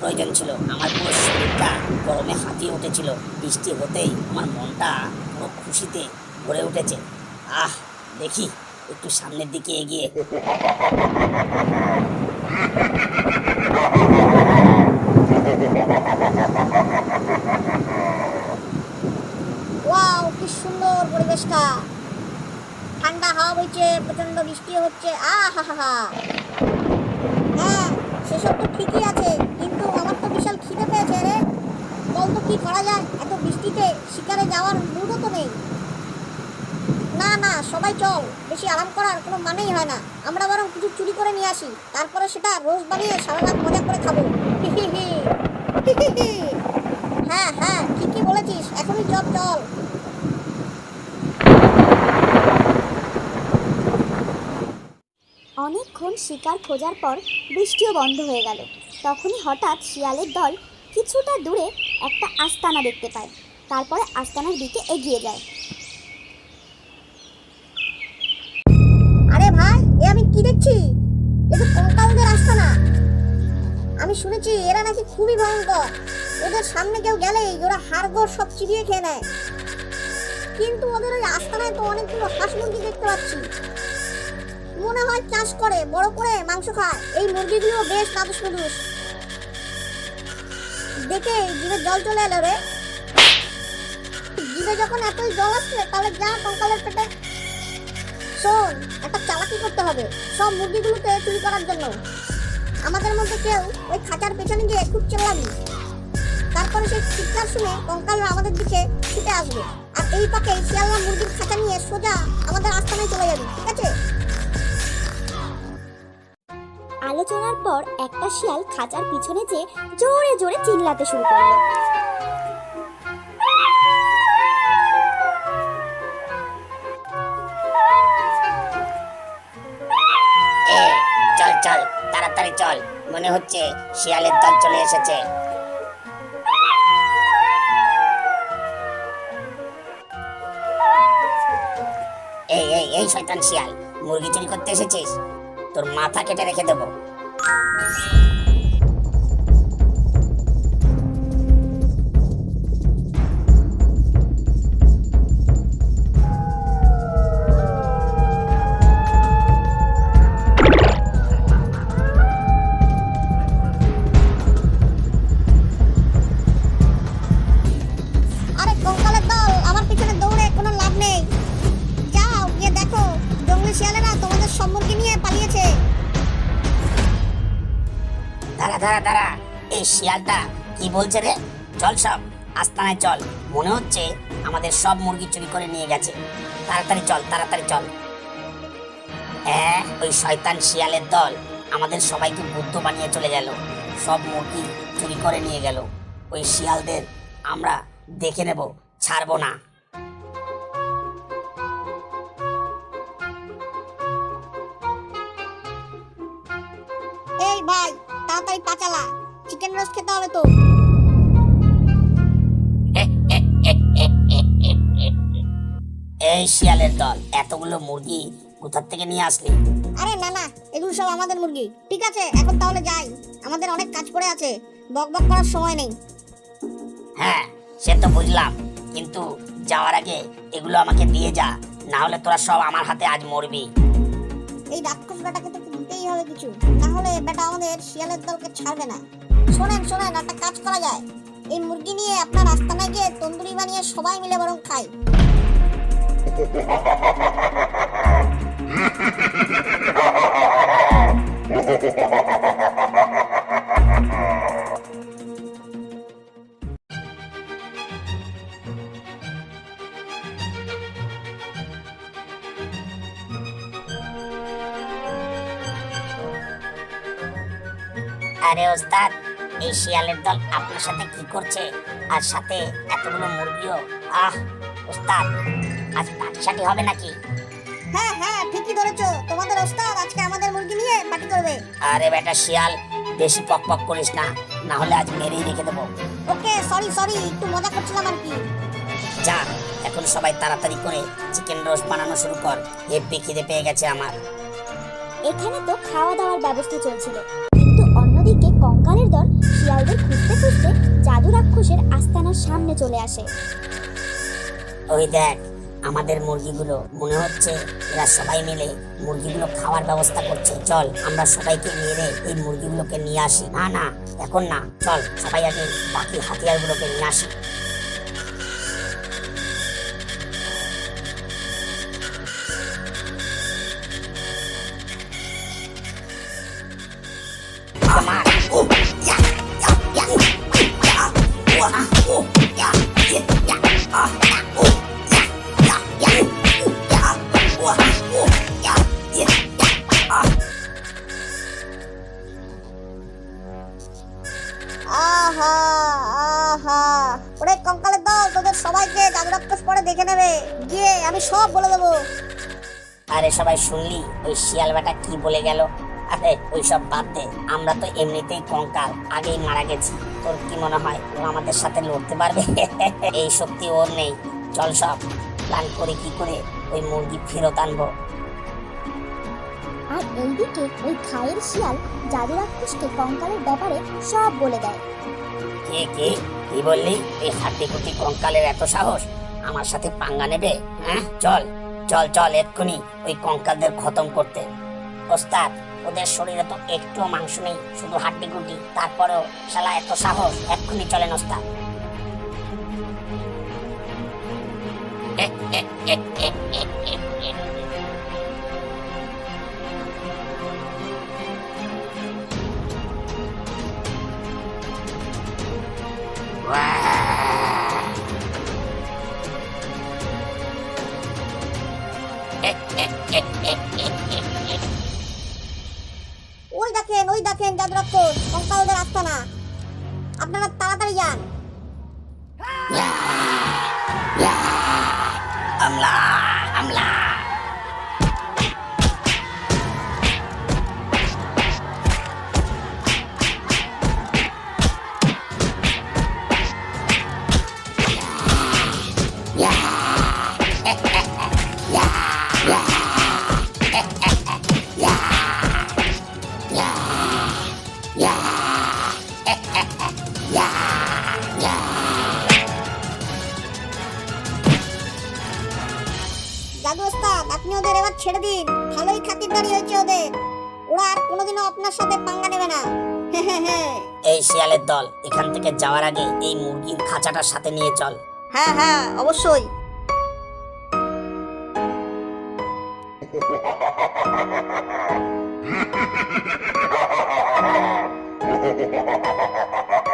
প্রয়োজন ছিল। আমার পুরো শরীরটা গরমে হাতিয়ে উঠেছিল। বৃষ্টি হতেই আমার মনটা পুরো খুশিতে ভরে উঠেছে। আহ, দেখি, একটু সামনের দিকে এগিয়ে। ওয়াও, কি সুন্দর পরিবেশটা। ঠান্ডা হাওয়া বইছে প্রচণ্ড বৃষ্টি হচ্ছে। আহ হা হা হা হ্যাঁ সেসব তো ঠিকই আছে কিন্তু আমার তো বিশাল খিদে পেয়েছে রে বল তো কি করা যায়? এত বৃষ্টিতে শিকারে যাওয়ার মুডও তো নেই। না না, সবাই চল। বেশি আরাম করার কোনো মানেই হয় না। আমরা বরং কিছু চুরি করে নিয়ে আসি। তারপরে সেটা রোজ বানিয়ে সারা রাত মজা করে খাব। হ্যাঁ হ্যাঁ ঠিকই বলেছিস। এখনই চল চল। অনেকক্ষণ শিকার খোঁজার পর বৃষ্টিও বন্ধ হয়ে গেল। তখনই হঠাৎ শিয়ালের দল কিছুটা দূরে একটা আস্তানা দেখতে পায়। তারপরে আস্তানার দিকে এগিয়ে যায়। আরে ভাই, এ আমি কি দেখছি? এ তো কঙ্কালদের আস্তানা। আমি শুনেছি এরা নাকি খুবই ভয়ঙ্কর। ওদের সামনে কেউ গেলেই ওরা হাড়গোড় সব চিবিয়ে খেয়ে নেয়। কিন্তু ওদের ওই আস্তানায় তো অনেকগুলো হাঁস মুরগি দেখতে পাচ্ছি। মনে হয় চাষ করে, বড় করে মাংস খায়। এই মুরগিগুলো বেশ নাদুস নুদুস দেখে জিভে জল চলে এলো রে। জিভে যখন এতই জল আসছে, তাহলে যা কঙ্কালের পেটে। শোন, একটা চালাকি করতে হবে সব মুরগিগুলোকে চুরি করার জন্য। আমাদের মধ্যে কেউ ওই খাঁচার পেছনে গিয়ে খুব চেল্লাবি। তারপরে সেই চিৎকার শুনে কঙ্কালরা আমাদের দিকে ছুটে আসবে। আর এই পাকে শিয়ালরা মুরগির খাঁচা নিয়ে সোজা আমাদের আস্তানায় চলে যাবে। ঠিক আছে? আলোচনার পর একটা শিয়াল খাঁচার পিছনে যে জোরে জোরে চিল্লাতে শুরু করল। মনে হচ্ছে শিয়ালের দল চলে এসেছে। এই এই এই শয়তান শিয়াল, মুরগি চুরি করতে এসেছিস? তোর মাথা কেটে রেখে দেবো। দাঁড়া দাঁড়া। এই শিয়ালটা কি বলছে রে? চল সব, আস্তানায় চল। মনে হচ্ছে আমাদের সব মুরগি চুরি করে নিয়ে গেছে। তাড়াতাড়ি চল তাড়াতাড়ি চল। হ্যাঁ ওই শয়তান শিয়ালের দল আমাদের সবাইকে বুদ্ধ বানিয়ে চলে গেল। সব মুরগি চুরি করে নিয়ে গেল। ওই শিয়ালদের আমরা দেখে নেব, ছাড়বো না। এই ভাই তাড়াতাড়ি পাচালা চিকেন রোস্ট খেতে হবে তো। এই শিয়ালের দল এতগুলো মুরগি কোথার থেকে নিয়ে আসলি? আরে না না এগুলো সব আমাদের মুরগি। ঠিক আছে এখন তাহলে যাই। আমাদের অনেক কাজ পড়ে আছে বক বক করার সময় নেই। হ্যাঁ সে তো বুঝলাম। কিন্তু যাওয়ার আগে এগুলো আমাকে দিয়ে যা না হলে তোরা সব আমার হাতে আজ মরবি। এই রাক্ষস বেটাকে তো দিতেই হবে কিছু। না হলে বেটা আমাদের শিয়ালের দলকে ছাড়বে না। শোনেন শোনেন, একটা কাজ করা যায়। এই মুরগি নিয়ে আপনার আস্তানায় গিয়ে তন্দুরি বানিয়ে সবাই মিলে বরং খাই। আরে ওস্তাদ এই শিয়ালের দল আপনার সাথে কি করছে? আর সাথে এতগুলো মুরগিও? আহ ওস্তাদ আজ পাটিসাটি হবে নাকি? হ্যাঁ হ্যাঁ ঠিকই ধরেছো। তোমাদের ওস্তাদ আজকে আমাদের মুরগি নিয়ে পার্টি করবে। আরে বেটা শিয়াল বেশি পক পক করিস না না হলে আজ মেরেই রেখে দেবো। ওকে সরি সরি একটু মজা করছিলাম আর কি। যা এখন সবাই তাড়াতাড়ি করে চিকেন রোস্ট বানানো শুরু কর। হেব্বি খিদে পেয়ে গেছে আমার। এখানে তো খাওয়া দাওয়ার ব্যবস্থা চলছিল। রাক্ষসের আস্তানার সামনে চলে আসে। ওই দেখ, আমাদের মুরগিগুলো, মনে হচ্ছে এরা সবাই মিলে মুরগিগুলো খাওয়ার ব্যবস্থা করছে। চল, আমরা সবাইকে মেরে এই মুরগিগুলোকে নিয়ে আসি। না না, এখন না, চল, সবাই আগে বাকি হাতিয়ারগুলোকে নিয়ে আসি। সবাইকে পরে দেখে নেবে। গিয়ে আমি সব বলে দেবো। আরে সবাই শুনলি, ওই শিয়াল বেটা কি বলে গেল? আরে ওই সব বাদ দে, আমরা তো এমনিতেই কঙ্কাল, আগেই মারা গেছি। তোর কি মনে হয়? ও আমাদের সাথে লড়তে পারবে? এই শক্তি ওর নেই। চল সব প্ল্যান করে কি করে ওই মুরগি ফেরত আনব। আর এইদিকে ওই খায়ের শিয়াল জাদু রাক্ষসকে কঙ্কালের ব্যাপারে সব বলে দেয়। কে কে? কি বললি? এই হাড্ডি কুটি কঙ্কালের এত সাহস? আমার সাথে পাঙ্গা নেবে? হ্যাঁ? চল চল চল এক্ষুনি ওই কঙ্কালদের খতম করতে। ওস্তাদ ওদের শরীরে তো একটুও মাংস নেই, শুধু হাড্ডি গুড্ডি। তারপরেও শালা এত সাহস, এক্ষুনি চলেন ওস্তাদ। Allah, Allah. Yeah. আপনি ওদের এবার ছেড়ে দিন। ভালোই খাতিরদারি হয়েছে ওদের। ওরা আর কোনোদিনও আপনার সাথে পাঙ্গা নেবে না। এই শিয়ালের দল এখান থেকে যাওয়ার আগে এই মুরগির খাঁচাটার সাথে নিয়ে চল। হ্যাঁ হ্যাঁ অবশ্যই।